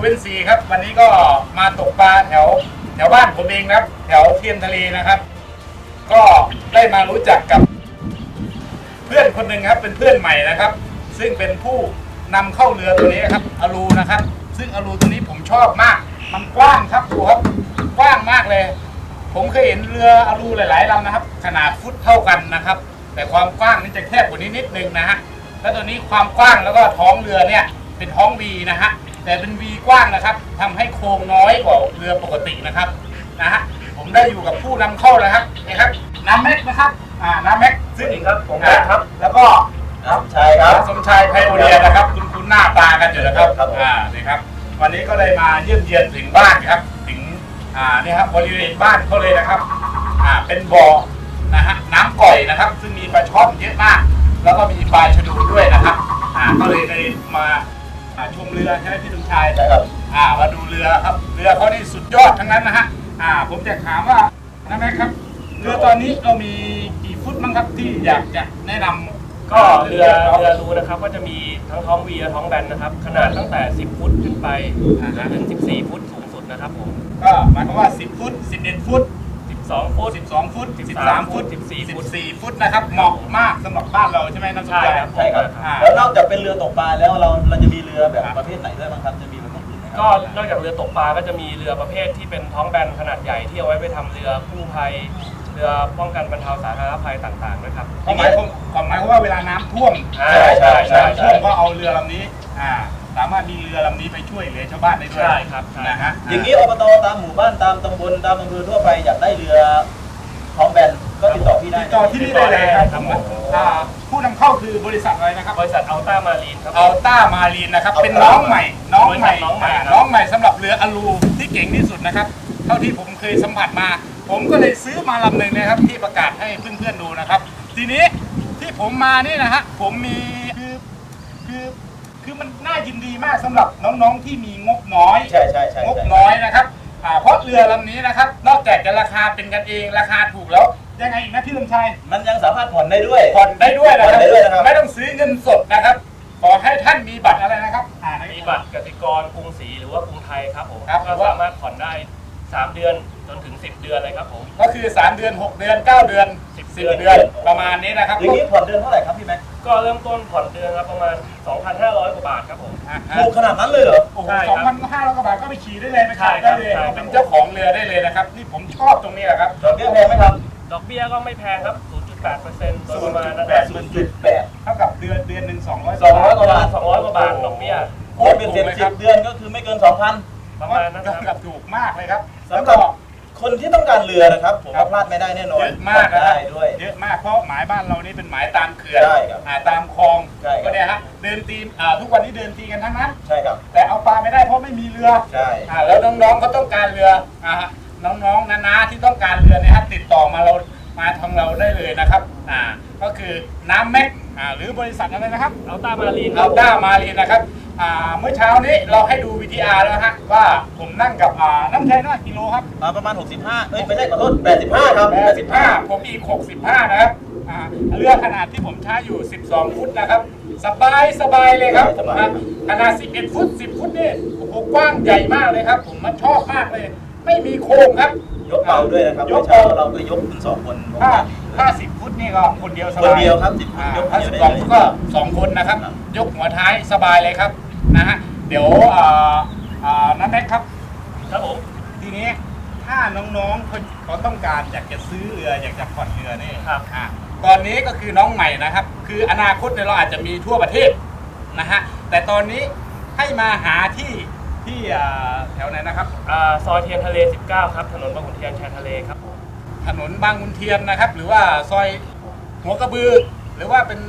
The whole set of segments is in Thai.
เวนซีครับ วันนี้ก็มาตกปลาแถวแถวบ้านผมเองนะครับ แถวเทียนทะเลนะครับ ก็ได้มารู้จักกับ เพื่อนคนหนึ่งครับ เป็นเพื่อนใหม่นะครับ ซึ่งเป็นผู้นำเข้าเรือตัวนี้ครับอลูนะครับ ซึ่งอลูตัวนี้ผมชอบมาก มันกว้างครับดูครับกว้างมากเลย ผมเคยเห็นเรืออลูหลายๆลำนะครับ ขนาดฟุตเท่ากันนะครับ แต่ความกว้างนี่จะแคบกว่านี้นิดนึงนะฮะแล้วตัวนี้ความกว้างแล้วก็ท้องเรือเนี่ยเป็นท้องวีนะฮะ แต่เป็นวีกว้างนะครับทำให้โค้งน้อยกว่าเรือปกตินะครับนะฮะผมได้อยู่กับผู้นำเข้านะครับนี่ครับน้ำแม็กนะครับอ่าน้ำแม็กซึ่งครับผมแม็กครับ แล้วก็ครับใช่ครับสมชายไพโอเนียนะครับ คุณคุณหน้าตากันอยู่นะครับครับผมอ่านี่ครับ วันนี้ก็เลยมาเยี่ยมเยียนถึงบ้านครับ ถึงอ่านี่ครับบริเวณบ้านเขาเลยนะครับอ่าเป็นบ่อนะฮะน้ำก่อยนะครับ ซึ่งมีปลาช่อนเยอะมาก แล้วก็มีปลาชะดูด้วยนะครับอ่าก็เลยได้มา อ่าชมเรือใช่ไหมพี่สมชายใช่ครับ อ่ามาดูเรือครับ เรือเขานี่สุดยอดทั้งนั้นนะฮะ อ่า ผมจะถามว่านะแม่ครับ เรือตอนนี้เรามีกี่ฟุตมั้งครับที่อยากจะแนะนำก็เรือเรือรูนะครับก็จะมีทั้งท้องวีและท้องแบนนะครับ ขนาดตั้งแต่ 10 ฟุตขึ้นไปจนถึง 14 ฟุตสูงสุดนะครับผม ก็หมายความว่า 10 ฟุต 11 ฟุต 12 ฟุต 12 ฟุต13 13 ฟุต 14 ฟุต 14 ฟุตนะครับ เหมาะมากสำหรับบ้านเราใช่ไหมน้ำสุใช่ดาครับใช่ครับอ่า แล้วนอกจากเป็นเรือตกปลาแล้วเราเราจะมีเรือแบบประเภทไหนด้วยบ้างครับจะมีประเภทอื่นไหมคก็รับนอกจากเรือตกปลาก็จะมีเรือประเภทที่เป็นท้องแบนขนาดใหญ่ที่เอาไว้ไปทำเรือกู้ภัย เรือป้องกันบรรเทาสาธารณภัยต่างๆนะครับ ความหมายความความหมายความว่าเวลาน้ำท่วมใช่ใช่ใช่ น้ำท่วมก็เอาเรือลำนี้ อ่า สามารถมีเรือลำนี้ไปช่วยเหลือชาวบ้านได้ด้วยใช่ครับใช่ นะฮะอย่างนี้อบตตามหมู่บ้านตามตำบลตามอำเภอทั่วไปอยากได้เรือท้องแบนก็ติดต่อพี่ได้ติดต่อที่นี่ได้เลยครับผมอ่าผู้นำเข้าคือบริษัทอะไรนะครับ บริษัทอัลต้ามารีนครับ อัลต้ามารีนนะครับ เป็นน้องใหม่ น้องใหม่น้องใหม่าครับ น้องใหม่สำหรับเรืออลูที่เก่งที่สุดนะครับ เท่าที่ผมเคยสัมผัสมา ผมก็เลยซื้อมาลำหนึ่งนะครับ ที่ประกาศให้เพื่อนๆดูนะครับ ทีนี้ที่ผมมานี่นะฮะผมมีคือคือ คือมันน่ายินดีมากสำหรับน้องๆที่มีงบน้อย ใช่ใช่ใช่งบใช่น้อยนะครับอ่าเพราะเรือลำนี้นะครับ นอกจากจะราคาเป็นกันเองราคาถูกแล้ว ยังไงอีกนะพี่ลำชัยมันยังสามารถผ่อนได้ด้วย ผ่อนได้ด้วยนะคผ่รัอนได้ด้วยนะครับ ไม่ต้องซื้อเงินสดนะครับ ขอให้ท่านมีบัตรอะไรนะครับ อ่ามีบัตรกสิกรกรุงศรีหรือว่ากรุงไทยครับผมครับ ก็สามารถผ่อนได้ 3 เดือนจนถึง 10 เดือนเลยครับผม ก็คือ 3 เดือน 6 เดือน 9 เดือน10 เดือน ประมาณนี้นะครับอย่างนี้ผ่อนเดือนเท่าไหร่ครับพี่แม็กก็เริ่มต้นผ่อนเดือนละประมาณ 2,500 กว่าบาทครับผมอ่าฮะถูกขนาดนั้นเลยเหรอโอ้โหใช่สองครัพับนห้าร้อยกว่าบาทก็ไปขี่ได้เลยไปขับใช่ครัได้บเลยใช่ครับ เป็นเจ้าของเรือได้เลยนะครับนี่ผมชอบตรงนี้แหละครับดอกเบี้ยแพงไหมครับดอกเบี้ยก็ไม่แพงครับ 0.8%โดยประมาณนะคแปรับดศูนย์จุดแปดเท่ากับเดือนเดือนหนึ่งสองร้อยสองร้อยกว่าบาท 200 กว่าบาทดอกเบี้ยโคตรเป็นเซ็นสิบเดือนก็คือไม่เกินสองพัน ประมาณนั้นนะคกัรับบถูกมากเลยครับสำหรับแล้วก็คนที่ต้องการเรือนะครับ ผมว่าพลาดไม่ได้แน่นอนเยอะมากนะคได้รับด้วย เยอะมากเพราะหมายบ้านเรานี่เป็นหมายตามเขื่อนใช่ครับอ่าตามคลองใช่ครับ ก็เนี่ยฮะเดินตีอ่าทุกวันนี้เดินตีกันทั้งนั้น ใช่ครับ แต่เอาปลาไม่ได้เพราะไม่มีเรือ ใช่ อ่าแล้วน้องๆเขาต้องการเรืออ่าฮะน้องๆนาๆที่ต้องการเรือเนี่ยฮะติดต่อมาเรามาทางเราได้เลยนะครับอ่าก็คือน้ำแม็ก อ่าหรือบริษัทอะไรนะครับอัลต้ามารีนคอัรับลต้ามารีนนะครับอ่าเมื่อเช้านี้เราให้ดูวิทีอาร์แล้วฮะว่าผมนั่งกับอ่าน้ำชัยน้อยกิโลครับ อ่าประมาณ 65 เอ้ยไม่ใช่ขอโทษ85 ครับ 85 ผมอีก 65 นะครับอ่าเรือขนาดที่ผมใช้อยู่ 12 ฟุตนะครับ สบายสบายเลยครับสบายนะขนาด 11 ฟุต 10 ฟุตนี่โอ้โหกว้างใหญ่มากเลยครับ ผมมันชอบมากเลย ไม่มีโค้งครับ ยกเบาด้วยนะครับยกเมื่อเบาเช้าเราก็ยกถึงสองคนถ้า ถ้าสิบฟุตนี่ก็คนเดียวสคนบายเดียวครับสิบคนอ่ายกถ้าเดียสิวบได้สองเลยก็สองคนนะครับครับ ยกหัวท้ายสบายเลยครับนะฮะเดี๋ยวอ่าอ่านัทแม็กครับ ครับผมทีนี้ถ้าน้องๆเขาเขาต้องการอยากจะซื้อเรืออยากจะผ่อนเรือนี่ครับอะตอนนี้ก็คือน้องใหม่นะครับ คืออนาคตเนี่ยเราอาจจะมีทั่วประเทศนะฮะแต่ตอนนี้ให้มาหาที่ที่อ่าแถวไหนนะครับ อ่าซอยเทียนทะเล 19 ครับ ถนนบางขุนเทียนชายทะเลครับผม ถนนบางขุนเทียนนะครับ หรือว่าซอยหัวกระบือ หรือว่าเป็น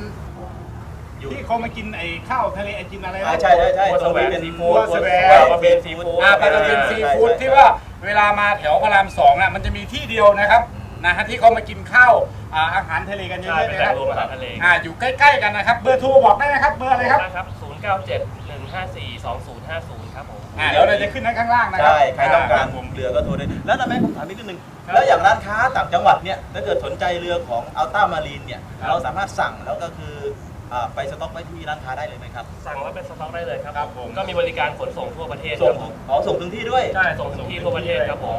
อยู่ที่เขามากินไอ้ข้าวทะเลไอจินอะไรนะ อ่าใช่ใช่ใช่บัวตแสรงวนี้งเป็นซีฟู้ดบัวแสวงบัวเบนซีฟู้ดอ่าปลากระเบนซีฟู้ดที่ว่าเวลามาแถวพระรามสองน่ะมันจะมีที่เดียวนะครับนะฮะที่เขามากินข้าวอ่าอาหารทะเลกันเยใช่อะๆเป็นนะแหคล่รังบรวมอาหารทะเลอ่าอยู่ใกล้ๆกันนะครับ เบอร์โทรบอกได้นะครับ เบอร์อะไรครับได้ครับ097 154 2050 ครับผม อ่าเดี๋ยวเราจะขึ้นให้ข้างล่างนะครัใช่ใครต้องการผมเรือก็โทรได้แล้วนะแม่ผมถามนิดนึง แล้วอย่างร้านค้าต่างจังหวัดเนี่ยถ้าเกิดสนใจเรือของอัลต้ามารีนเนี่ยเราสามารถสั่งแล้วก็คืออ่าไปสต็อกไว้ที่ร้านค้าได้เลยไหมครับสั่งไว้เป็นสต็อกได้เลยครับครับผม ก็มีบริการขนส่งทั่วประเทศคส่งรับผมอ๋อส่งถึงที่ด้วยใช่ส่งถึงที่ทั่วประเทศครับผอ๋อ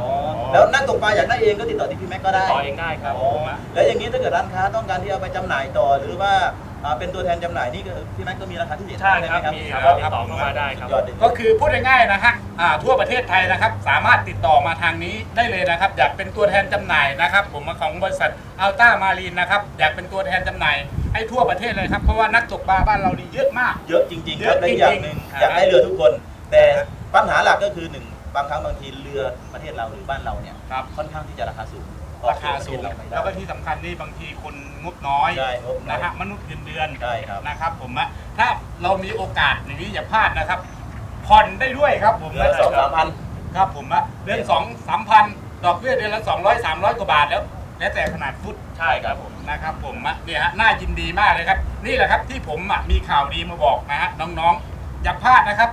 มแล้วนักตกปลาอยากได้เองก็ติดต่อที่พี่แม็กก็ได้ต่อเองได้ครับ อ๋อแล้วอย่างนี้ถ้าเกิดร้านค้าต้องการที่เอาไปจำหน่ายต่อหรือว่าอ่า เป็นตัวแทนจำหน่ายนี่ก็พี่แม็กก็มีราคาที่เด็ดใช่ครับไหมมีครับครับติดต่อเข้ามาได้ครับสุยอดเลยก็คือพูดง่ายๆนะฮะอ่าทั่วประเทศไทยนะครับ สามารถติดต่อมาทางนี้ได้เลยนะครับ อยากเป็นตัวแทนจำหน่ายนะครับ ผมของบริษัทอัลต้ามารีนนะครับ อยากเป็นตัวแทนจำหน่ายให้ทั่วประเทศเลยครับ เพราะว่านักตกปลาบ้านเรานี่เยอะมาก เยอะจริงๆครับเยอะและอีกอย่างหนึ่งจริงๆ อยากได้เรือทุกคน แต่ครับปัญหาหลักก็คือหนึ่งบางครั้งบางทีเรือประเทศเราหรือบ้านเราเนี่ยครับ ค่อนข้างที่จะราคาสูง ราคาสูงออกประเทศแล้วเราก็ไม่ได้ที่สำคัญนี่บางทีคนงบน้อยใช่งบน้อยนะฮะมนุษย์เงินเดือนใช่ครับ นะครับผมอะถ้าเรามีโอกาสอย่างนี้อย่าพลาดนะครับผ่อนได้ด้วยครับผมเรือละสองสามพัน ครับผมอะเดือนสองสามพันดอกเบี้ยเดือนละสองร้อยสามร้อยกว่าบาทแล้วแล้วแต่ขนาดฟุต ใช่ครับผม นะครับผมอะเนี่ยฮะน่ายินดีมากเลยครับ นี่แหละครับที่ผมอะมีข่าวดีมาบอกนะฮะน้องๆอย่าพลาดนะครับ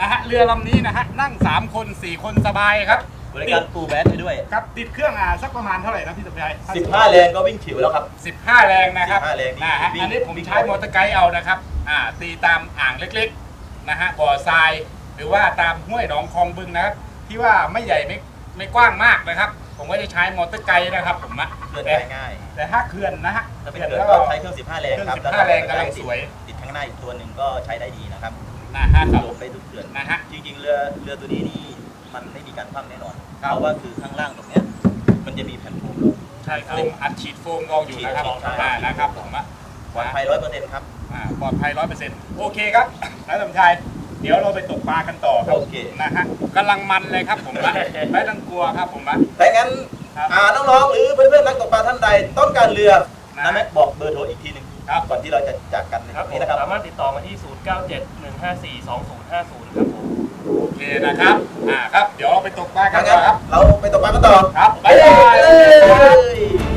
นะฮะเรือลำนี้นะฮะนั่ง 3 คน 4 คนสบายครับ บริการปูแบสไปด้วย ครับติดเครื่องอะสักประมาณเท่าไหร่นะพี่สมชาย15 แรงก็วิ่งฉิวแล้วครับ 15 แรงนะครับ15แรงนี่นะฮะวิ่ง อันนี้ผมวิ่งใช้มอเตอร์ไกด์เอานะครับอ่าตีตามอ่างเล็กๆนะฮะบ่อทราย หรือว่าตามห้วยหนองคลองบึงนะครับที่ว่าไม่ใหญ่ไม่ไม่กว้างมากนะครับ ผมก็จะใช้มอเตอร์ไกด์นะครับผมอะเคลื่อนแต่ได้ง่ายแต่ถ้าเขื่อนนะฮะถ้าเป็นเกิดก็ใช้เครื่อง 15 แรงครับเครื่อง15แรงกำลังสวยติดข้างหน้าอีกตัวหนึ่งก็ใช้ได้ดีนะครับนะฮะครับรวมได้ทุกเขื่อนนะฮะ จริงๆเรือเรือตัวนี้นี่ มันไม่มีการคว่ำแน่นอนครับ เพราะว่าคือข้างล่างตรงเนี้ยมันจะมีแผ่นโฟมรอง ใช่ครับอัดฉีดโฟมรองอยู่นะครับฉีดใช่อ่านะครับผมอะปลอดภัยร้อยเปอร์เซ็นต์ครับ อ่าปลอดภัยร้อยเปอร์เซ็นต์โอเคครับ นายสมชายเดี๋ยวเราไปตกปลากันต่อครับโอเค นะฮะกำลังมันเลยครับผมอะไม่ต้องกลัวครับผมอะแต่งั้นครับอ่าน้องๆหรือเพื่อนๆนักตกปลาท่านใดต้องการเรือนะนะแม็กบอกเบอร์โทรอีกทีหนึ่งครับ ก่อนที่เราจะจากกันในครับวันผมนี้นะครับ สามารถติดต่อมาที่ 097 154 2050 ครับผม โอเคนะครับอ่าครับ เดี๋ยวเราไปตกปลากันต่ครับเราไปตกปลากันต่อครับไปเลย